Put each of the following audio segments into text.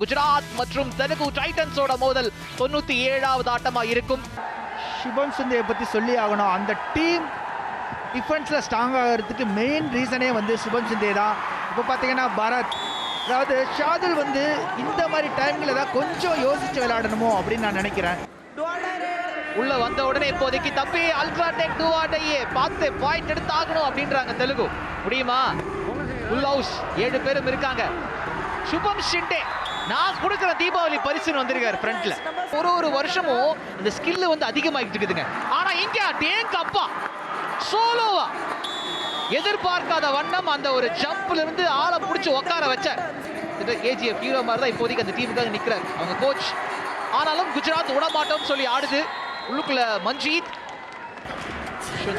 குஜராத் மற்றும் தெலுங்கு டைட்டன்ஸோட மோதல் தொண்ணூத்தி ஏழாவது ஆட்டமா இருக்கும். சிவம் சுந்தரை பற்றி சொல்லி ஆகணும். அந்த டீம் டிஃபென்ஸில் ஸ்ட்ராங் ஆகிறதுக்கு மெயின் ரீசனே வந்து சுபம் சிந்தே தான். இப்போ பார்த்தீங்கன்னா பரத் அதாவது ஷாதுல் வந்து இந்த மாதிரி டைமில் தான் கொஞ்சம் யோசிச்சு விளையாடணுமோ அப்படின்னு நான் நினைக்கிறேன். உள்ள வந்த உடனே இப்போதைக்கு தம்பி அல்ட்ராடெக் டூவாடையே பார்த்து பாயிண்ட் எடுத்து ஆகணும் அப்படின்றாங்க தெலுங்கு. முடியுமா? ஃபுல் ஹவுஸ் ஏழு பேரும் இருக்காங்க. சுபம் ஷிண்டே நான் கொடுக்குற தீபாவளி பரிசுன்னு வந்திருக்காரு ஃப்ரண்ட்ல ஒரு ஒரு வருஷமும் இந்த ஸ்கில் வந்து அதிகமாகிட்டு இருக்குதுங்க ஆனா இங்க டேங்க் அப்பா. சோலோவா. எதிர்பார்க்காத வண்ணம் அந்த ஒரு ஜம்ப்ல இருந்து ஆளை பிடிச்சி உட்கார வச்ச ஏஜிஎஃப் ஹீரோ மாதிரி தான் இப்போதைக்கு அந்த டீமுக்காக நிற்கிறார் அவங்க கோச் ஆனாலும் குஜராத் விடமாட்டோம்னு சொல்லி ஆடுது. உள்ளுக்குள்ள மஞ்சீத்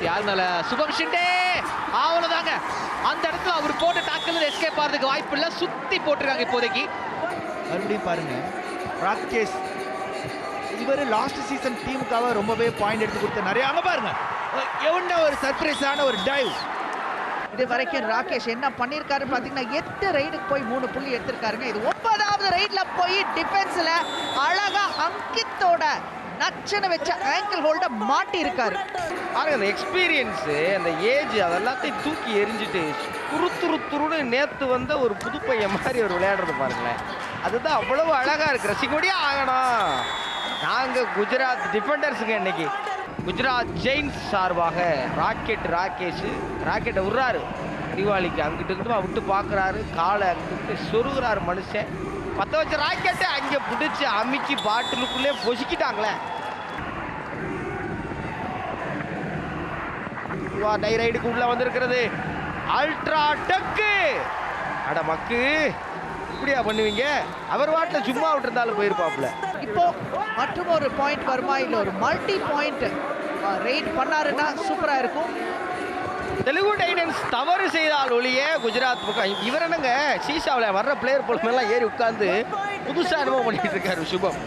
யார் மேல? சுபம் ஷிண்டே. அவ்வளவுதாங்க. அந்த இடத்துல அவர் போட்ட டாக்கில் எஸ்கேப் ஆகிறதுக்கு வாய்ப்பு இல்லை சுத்தி போட்டிருக்காங்க இப்போதைக்கு. மறுபடியும் பாருங்க. ராகேஷ் இவர் லாஸ்ட் சீசன் டீமுக்காக ரொம்பவே பாயிண்ட் எடுத்து கொடுத்த நிறைய அங்கே பாருங்க. எவ்வளோ ஒரு சர்ப்ரைஸான ஒரு டைவ் இது வரைக்கும் ராகேஷ் என்ன பண்ணியிருக்காரு பார்த்தீங்கன்னா எட்டு ரைடுக்கு போய் மூணு புள்ளி எடுத்திருக்காருங்க. இது ஒன்பதாவது ரைடில் போய் டிஃபென்ஸில் அழகாக அங்கித்தோட நச்சுன்னு வச்ச ஆங்கிள் ஹோல்ட மாட்டி இருக்காரு பாருங்க அந்த எக்ஸ்பீரியன்ஸு அந்த ஏஜ் அதெல்லாத்தையும் தூக்கி எரிஞ்சுட்டு துரு துரு துருன்னு நேற்று வந்த ஒரு புது பையன் மாதிரி ஒரு விளையாடுறது பாருங்களேன். அதுதான் அவ்வளவு அழகாக இருக்கு. ரசிக்கக்கூடியே ஆகணும். நாங்கள் குஜராத் டிஃபெண்டர்ஸுங்க இன்னைக்கு. குஜராத் ஜெயின்ஸ் சார்பாக ராக்கெட் ராகேஷ் ராக்கெட்டை விடுறாரு. தீபாவளிக்கு அங்கிட்டு இங்கிட்டு விட்டு பார்க்குறாரு காலை அங்கிட்டு சொருகிறாரு மனுஷன். பற்ற வச்ச ராக்கெட்டை அங்கே பிடிச்சி அமுக்கி பாட்டிலுக்குள்ளே பொசுக்கிட்டாங்களே. வா டை ரைடுக்கு உள்ள வந்திருக்கிறது. அல்ட்ரா டக்கு. அட மக்கு இப்படியா பண்ணுவீங்க? அவர் வாட்டில் சும்மா விட்டுருந்தாலும் போயிருப்பாப்புல. இப்போ மற்றும் ஒரு பாயிண்ட் வருமா? இல்ல ஒரு மல்டி பாயிண்ட் ரைட் பண்ணாருன்னா சூப்பரா இருக்கும். தெலுங்கு டைட்டன்ஸ் தவறு செய்தால் ஒழிய குஜராத் பக்கம் இவர் என்னங்க? சீசாவில் வர்ற பிளேயர் பொழுமெல்லாம் ஏறி உட்கார்ந்து புதுசாக அனுபவம் பண்ணிட்டு இருக்காரு சுபம்.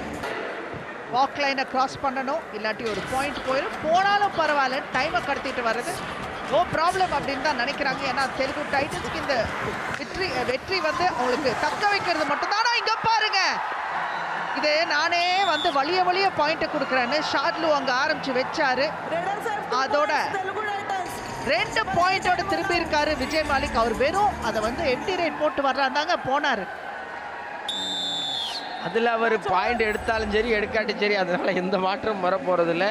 வாக் லைனை கிராஸ் பண்ணணும். இல்லாட்டி ஒரு பாயிண்ட் போயிடும் போனாலும் பரவாயில்ல. டைமை கடத்திட்டு வர்றது. நோ ப்ராப்ளம் அப்படின்னு தான் நினைக்கிறாங்க. ஏன்னா தெலுங்கு டைட்டன்ஸ்க்கு இந்த வெற்றி வெற்றி வந்து அவங்களுக்கு தக்க வைக்கிறது மட்டும்தான். ஆனா இங்க பாருங்க. இது நானே வந்து வழிய வழிய பாயிண்ட் கொடுக்குறேன்னு ஷாட்லு அங்க ஆரம்பிச்சு வச்சாரு. அதோட ரெண்டு பாயிண்டோட திரும்பி இருக்காரு விஜய் மாலிக். அவர் வெறும் அதை வந்து எம்டி ரேட் போட்டு வர்றாந்தாங்க போனாரு. அதில் அவர் பாயிண்ட் எடுத்தாலும் சரி எடுக்காட்டும் சரி அதனால எந்த மாற்றமும் வரப்போகிறதில்ல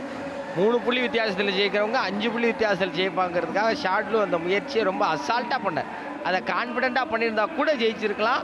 மூணு புள்ளி வித்தியாசத்தில் ஜெயிக்கிறவங்க அஞ்சு புள்ளி வித்தியாசத்தில் ஜெயிப்பாங்கிறதுக்காக ஷார்ட்லும் அந்த முயற்சியை ரொம்ப அசால்ட்டாக பண்ண அதை கான்ஃபிடென்ட்டாக பண்ணியிருந்தா கூட ஜெயிச்சிருக்கலாம்.